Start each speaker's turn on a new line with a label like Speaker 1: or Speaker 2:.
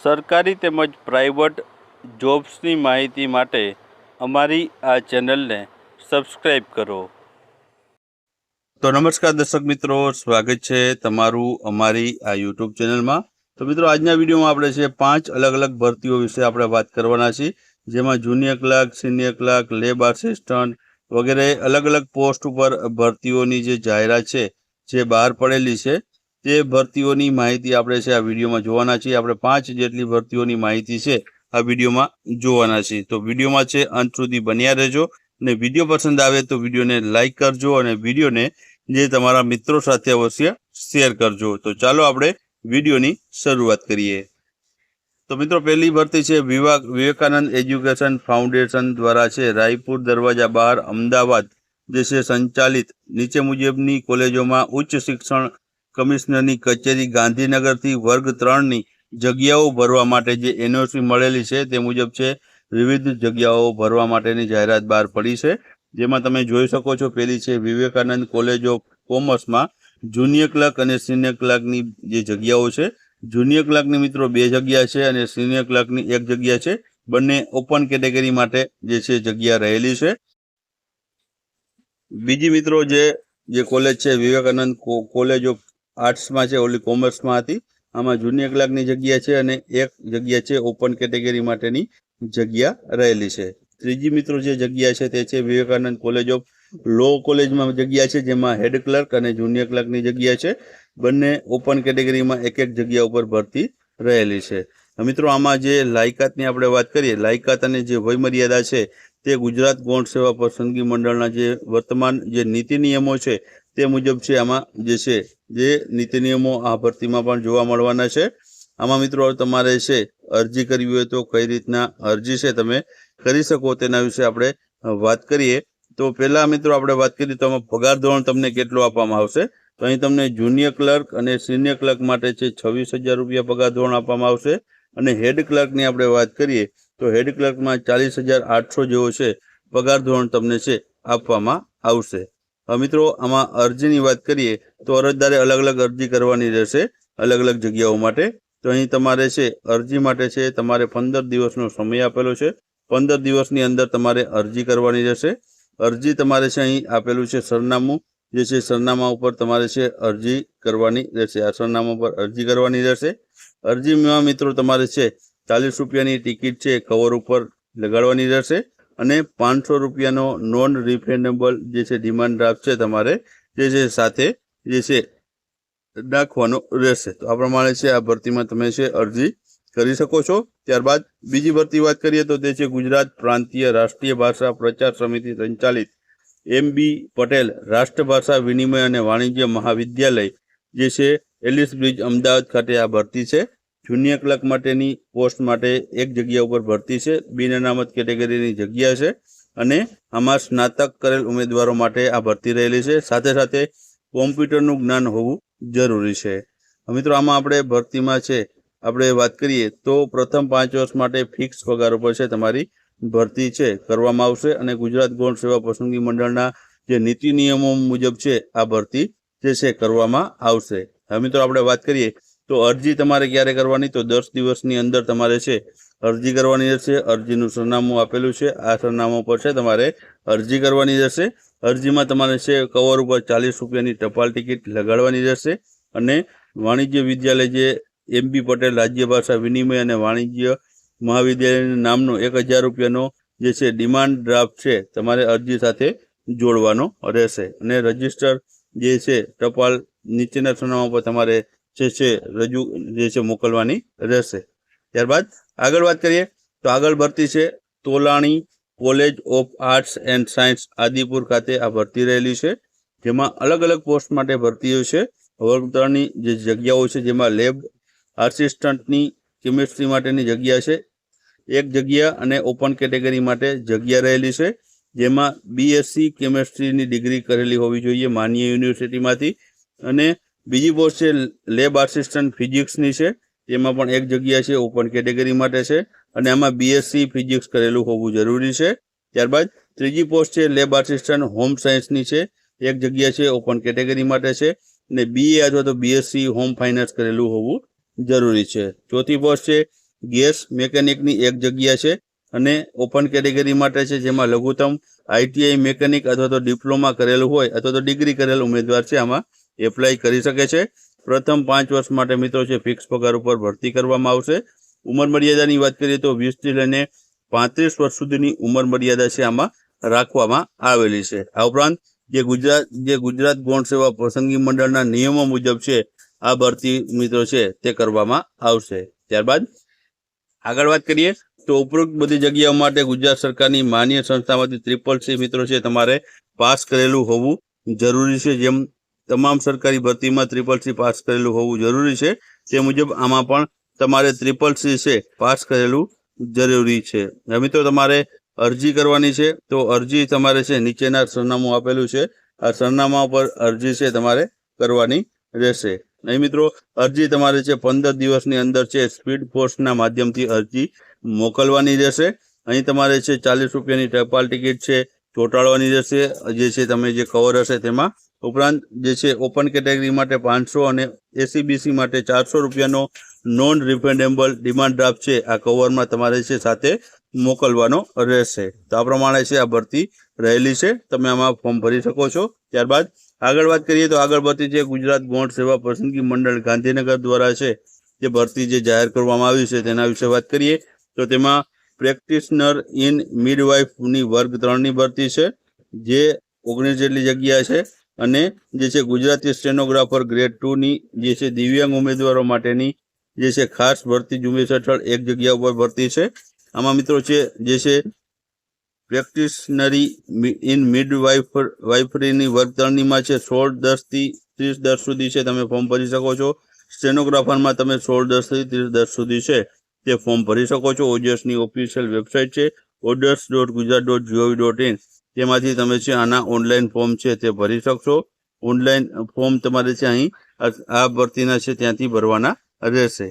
Speaker 1: સરકારી તેમજ પ્રાઇવેટ જોબ્સની માહિતી માટે અમારી આ ચેનલને સબસ્ક્રાઈબ કરો. તો નમસ્કાર દર્શક મિત્રો, સ્વાગત છે તમારું અમારી આ યુટ્યુબ ચેનલમાં. તો મિત્રો, આજના વિડીયોમાં આપણે છે પાંચ અલગ અલગ ભરતીઓ વિશે આપણે વાત કરવાના છીએ, જેમાં junior clerk, senior clerk, lab assistant વગેરે અલગ અલગ પોસ્ટ ઉપર ભરતીઓની જે જાહેરાત છે, જે બહાર પડેલી છે તે ભરતીઓની માહિતી આપણે છે, આ વિડીયોમાં જોવાના છીએ. આપણે પાંચ જેટલી ભરતીઓની માહિતી છે, આ વિડીયોમાં જોવાના છીએ. તો વિડીયોમાં છે, અંત સુધી બન્યા રહેજો. અને વીડિયો પસંદ આવે તો વિડીયોને લાઇક કરજો અને વિડીયોને જે તમારા મિત્રો સાથે અવશ્ય શેર કરજો. તો ચાલો આપણે વિડીયોની શરૂઆત કરીએ. તો મિત્રો, પહેલી ભરતી છે વિવાક વિવેકાનંદ એજ્યુકેશન ફાઉન્ડેશન દ્વારા છે, રાયપુર દરવાજા બહાર અમદાવાદ જે છે, સંચાલિત નીચે મુજબની કોલેજોમાં ઉચ્ચ શિક્ષણ કમિશનરની કચેરી ગાંધીનગરથી વર્ગ ત્રણની જગ્યાઓ ભરવા માટે જે એનઓસી મળેલી છે તે મુજબ છે વિવિધ જગ્યાઓ ભરવા માટેની જાહેરાત બહાર પડી છે. જેમાં તમે જોઈ શકો છો પેલી છે વિવેકાનંદ કોલેજ ઓફ કોમર્સમાં જુનિયર ક્લાર્ક અને સિનિયર ક્લાર્કની જે જગ્યાઓ છે. જુનિયર ક્લાર્કની મિત્રો બે જગ્યા છે અને સિનિયર ક્લાર્કની એક જગ્યા છે. બંને ઓપન કેટેગરી માટે જે છે જગ્યા રહેલી છે. બીજી મિત્રો જે જે કોલેજ છે વિવેકાનંદ કોલેજ ઓફ આર્ટ્સમાં છે, ઓલી કોમર્સમાં હતી. આમાં જુનિયર ક્લાર્કની જગ્યા છે અને એક જગ્યા છે ઓપન કેટેગરી માટેની જગ્યા રહેલી છે. ત્રીજી મિત્રો જે જગ્યા છે તે છે વિવેકાનંદ કોલેજ ઓફ લો કોલેજમાં જગ્યા છે, જેમાં હેડ ક્લર્ક અને જુનિયર ક્લર્કની જગ્યા છે. બંને ઓપન કેટેગરીમાં એક એક જગ્યા ઉપર ભરતી રહેલી છે. મિત્રો, આમાં જે લાયકાતની આપણે વાત કરીએ, લાયકાત અને જે વયમર્યાદા છે તે ગુજરાત ગૌણ સેવા પસંદગી મંડળના જે વર્તમાન જે નીતિ નિયમો છે તે મુજબ છે આમાં જે છે, જે નીતિ નિયમો આ ભરતીમાં પણ જોવા મળવાના છે. આમાં મિત્રો તમારે છે, અરજી કરવી હોય તો કઈ રીતના અરજી છે તમે કરી શકો તેના વિશે આપણે વાત કરીએ. તો પહેલા મિત્રો આપણે વાત કરીએ તો આમાં પગાર ધોરણ તમને કેટલો આપવામાં આવશે? તો અહીં તમને જુનિયર ક્લર્ક અને સિનિયર ક્લર્ક માટે છે છવ્વીસ હજાર રૂપિયા પગાર ધોરણ આપવામાં આવશે. અને હેડ ક્લર્કની આપણે વાત કરીએ તો હેડ ક્લર્કમાં ચાલીસ હજાર આઠસો જેવો છે પગાર ધોરણ તમને છે, આપવામાં આવશે. મિત્રો, આમાં અરજીની વાત કરીએ તો અરજદારે અલગ અલગ અરજી કરવાની રહેશે અલગ અલગ જગ્યાઓ માટે. તો અહીં તમારે છે, અરજી માટે છે, તમારે પંદર દિવસનો સમય આપેલો છે. પંદર દિવસની અંદર તમારે અરજી કરવાની રહેશે. અરજી તમારે છે અહીં આપેલું છે સરનામું. જે છે સરનામા ઉપર તમારે છે અરજી કરવાની રહેશે. આ સરનામા ઉપર અરજી કરવાની રહેશે. અરજીમાં મિત્રો તમારે છે ચાલીસ રૂપિયાની ટિકિટ છે કવર ઉપર લગાડવાની રહેશે. અને પાંચસો રૂપિયાનો નોન રિફંડેબલ જે છે ડિમાન્ડ ડ્રાફ્ટ છે તમારે, જે છે સાથે જે છે નાખવાનો રહેશે. તો આ પ્રમાણે છે આ ભરતીમાં તમે છે અરજી કરી શકો છો. ત્યારબાદ બીજી ભરતી વાત કરીએ તો તે છે ગુજરાત પ્રાંતીય રાષ્ટ્રીય ભાષા પ્રચાર સમિતિ સંચાલિત એમ બી પટેલ રાષ્ટ્રભાષા વિનિમય અને વાણિજ્ય મહાવિદ્યાલય, જે છે એલિસ બ્રિજ અમદાવાદ ખાતે આ ભરતી છે. જુનિયર ક્લર્ક માટેની પોસ્ટ માટે એક જગ્યા ઉપર ભરતી છે. બિન અનામત કેટેગરીની જગ્યા છે અને આમાં સ્નાતક કરેલ ઉમેદવારો માટે આ ભરતી રહેલી છે. સાથે સાથે કોમ્પ્યુટરનું જ્ઞાન હોવું જરૂરી છે. મિત્રો, આમાં આપણે ભરતીમાં છે, આપણે વાત કરીએ તો પ્રથમ પાંચ વર્ષ માટે ફિક્સ પગાર ઉપર છે તમારી ભરતી છે, કરવામાં આવશે અને ગુજરાત ગૌણ સેવા પસંદગી મંડળના જે નીતિ નિયમો મુજબ છે, આ ભરતી જે છે, કરવામાં આવશે. હવે મિત્રો, આપણે વાત કરીએ તો અરજી તમારે ક્યારે કરવાની? તો દસ દિવસની અંદર તમારે છે, અરજી કરવાની રહેશે. અરજીનું સરનામું આપેલું છે. આ સરનામા પર છે તમારે અરજી કરવાની રહેશે. અરજીમાં તમારે છે, કવર ઉપર ચાલીસ રૂપિયાની ટપાલ ટિકિટ લગાડવાની રહેશે અને વાણિજ્ય વિદ્યાલય જે એમ બી પટેલ રાજ્ય ભાષા વિનિમય અને વાણિજ્ય મહાવિદ્યાલયના નામનો એક હજાર રૂપિયાનો જે છે, ડિમાન્ડ ડ્રાફ્ટ છે, તમારે અરજી સાથે જોડવાનો રહેશે. અને રજિસ્ટર જે છે, ટપાલ નીચેના સરનામા પર તમારે જે છે રજૂ, જે છે મોકલવાની રહેશે. ત્યારબાદ આગળ વાત કરીએ તો આગળ ભરતી છે Tolani college of arts and science Adipur ખાતે આ ભરતી રહેલી છે. જેમાં અલગ અલગ પોસ્ટ માટે ભરતીઓ છે. વર્ગ જે જગ્યાઓ છે જેમાં લેબ આસિસ્ટન્ટની કેમિસ્ટ્રી માટેની જગ્યા છે. એક જગ્યા અને ઓપન કેટેગરી માટે જગ્યા રહેલી છે. જેમાં બીએસસી કેમિસ્ટ્રીની ડિગ્રી કરેલી હોવી જોઈએ માન્ય યુનિવર્સિટીમાંથી. અને બીજી પોસ્ટ છે લેબ આસિસ્ટન્ટ ફિઝિક્સની છે. તેમાં પણ એક જગ્યા છે ઓપન કેટેગરી માટે છે અને આમાં બીએસસી ફિઝિક્સ કરેલું હોવું જરૂરી છે. ત્યારબાદ ત્રીજી પોસ્ટ છે લેબ આસિસ્ટન્ટ હોમ સાયન્સની છે. એક જગ્યા છે ઓપન કેટેગરી માટે છે અને બીએ અથવા તો બીએસસી હોમ ફાઇનાન્સ કરેલું હોવું જરૂરી છે. ચોથી પોસ્ટ છે ગેસ મેકેનિકની એક જગ્યા છે અને ઓપન કેટેગરી માટે છે જેમાં લઘુત્તમ આઈટીઆઈ મેકેનિક અથવા તો ડિપ્લોમા કરેલું હોય અથવા તો ડિગ્રી કરેલ ઉમેદવાર છે આમાં એપ્લાય કરી શકે છે. પ્રથમ પાંચ વર્ષ માટે મિત્રો છે ફિક્સ પગાર ઉપર ભરતી કરવામાં આવશે. ઉંમર મર્યાદાની વાત કરીએ તો વીસથી લઈને પાંત્રીસ વર્ષ સુધીની ઉંમર મર્યાદા છે આમાં રાખવામાં આવેલી છે. આ ઉપરાંત જે ગુજરાત જે ગુજરાત ગૌણ સેવા પસંદગી મંડળના નિયમો મુજબ છે, આ ભરતી મિત્રો છે તે કરવામાં આવશે. ત્યારબાદ આગળ વાત કરીએ તો ઉપરોક્ત બધી જગ્યાઓ માટે ગુજરાત સરકારની માન્ય સંસ્થામાંથી ત્રિપલ સી મિત્રો છે, તમારે પાસ કરેલું હોવું જરૂરી છે. જેમ તમામ સરકારી ભરતીમાં ત્રિપલ સી પાસ કરેલું હોવું જરૂરી છે. તે મુજબ આમાં પણ તમારે ત્રિપલ સી છે પાસ કરેલું જરૂરી છે. મિત્રો, તમારે અરજી કરવાની છે. તો અરજી તમારે છે, નીચેના સરનામું આપેલું છે. આ સરનામા પર અરજી છે, તમારે કરવાની રહેશે. નહીં મિત્રો, અરજી તમારે છે, પંદર દિવસની અંદર છે સ્પીડ પોસ્ટના માધ્યમથી અરજી મોકલવાની રહેશે. અહીં તમારે છે, ચાલીસ રૂપિયાની ટપાલ ટિકિટ છે ચોંટાડવાની રહેશે. જે છે તમે જે કવર હશે તેમાં ઉપરાંત જે છે ઓપન કેટેગરી માટે પાંચસો અને એસીબીસી માટે ચારસો રૂપિયાનો નોન રિફંડેબલ ડિમાન્ડ ડ્રાફ્ટ છે. આ કવરમાં તમારે છે સાથે મોકલવાનો રહેશે. તો આ પ્રમાણે છે આ ભરતી રહેલી છે. તમે આમાં ફોર્મ ભરી શકો છો. ત્યારબાદ આગળ વાત કરીએ તો આગળ ભરતી છે ગુજરાત ગૌણ સેવા પસંદગી મંડળ ગાંધીનગર દ્વારા છે. જે ભરતી જે જાહેર કરવામાં આવી છે તેના વિશે વાત કરીએ. તો તેમાં પ્રેક્ટિશનર ઇન મિડવાઇફની વર્ગ ત્રણની ભરતી છે, જે ઓગણીસ જેટલી જગ્યા છે અને જે છે ગુજરાતી સ્ટેનોગ્રાફર ગ્રેડ ટુની જે છે દિવ્યાંગ ઉમેદવારો માટેની જે છે ખાસ ભરતી ઝુંબેશ હેઠળ એક જગ્યા ઉપર ભરતી છે. આમાં મિત્રો છે, જે છે પ્રેક્ટિશનરી ઇન મિડ વાઇફ વાઇફરીની વર્ગ ત્રણનીમાં છે સોળ દસથી ત્રીસ દસ સુધી છે, તમે ફોર્મ ભરી શકો છો. સ્ટેનોગ્રાફરમાં તમે સોળ દસથી ત્રીસ દસ સુધી છે. તે ફોર્મ ભરી શકો છો. ઓજસની ઓફિશિયલ વેબસાઇટ છે. ઓડર્સ dot Gujarat dot GOV dot in તેમાંથી તમે છે આના ઓનલાઈન ફોર્મ છે તે ભરી શકશો. ઓનલાઈન ફોર્મ તમારે છે અહીં, આ ભરતીના છે ત્યાંથી ભરવાના રહેશે.